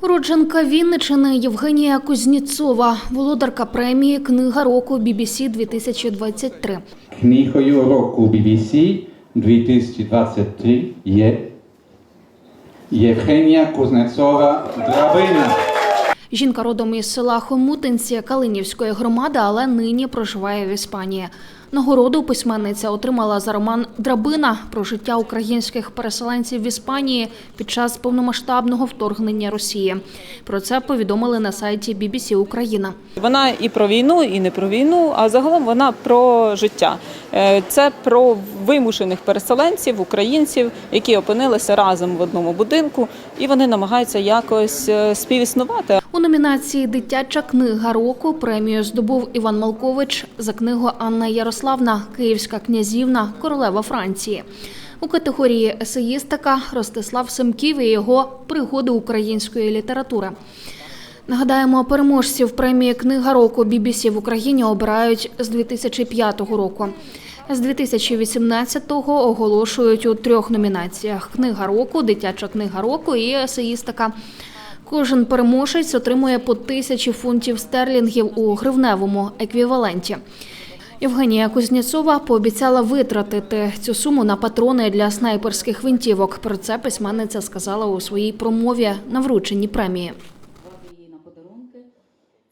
Уродженка Вінничини Євгенія Кузніцова, володарка премії Книга року BBC 2023. Книгою року BBC 2023 є Євгенія Кузнецова Драбина. Жінка родом із села Хомутинці Калинівської громади, але нині проживає в Іспанії. Нагороду письменниця отримала за роман Драбина про життя українських переселенців в Іспанії під час повномасштабного вторгнення Росії. Про це повідомили на сайті BBC Україна. Вона і про війну, і не про війну, а загалом вона про життя. Е, Це про вимушених переселенців, українців, які опинилися разом в одному будинку, і вони намагаються якось е, співіснувати. У номінації Дитяча книга року премію здобув Іван Малкович за книгу Анна Ярославна Київська князівна королева Франції. У категорії есеїстика Ростислав Семків і його пригоди української літератури. Нагадаємо, переможців премії Книга року BBC в Україні обирають з 2005 року. З 2018-го оголошують у трьох номінаціях: Книга року, дитяча книга року і есеїстика. Кожен переможець отримує по тисячі фунтів стерлінгів у гривневому еквіваленті. Євгенія Кузнєцова пообіцяла витратити цю суму на патрони для снайперських винтівок. Про це письменниця сказала у своїй промові на врученні премії.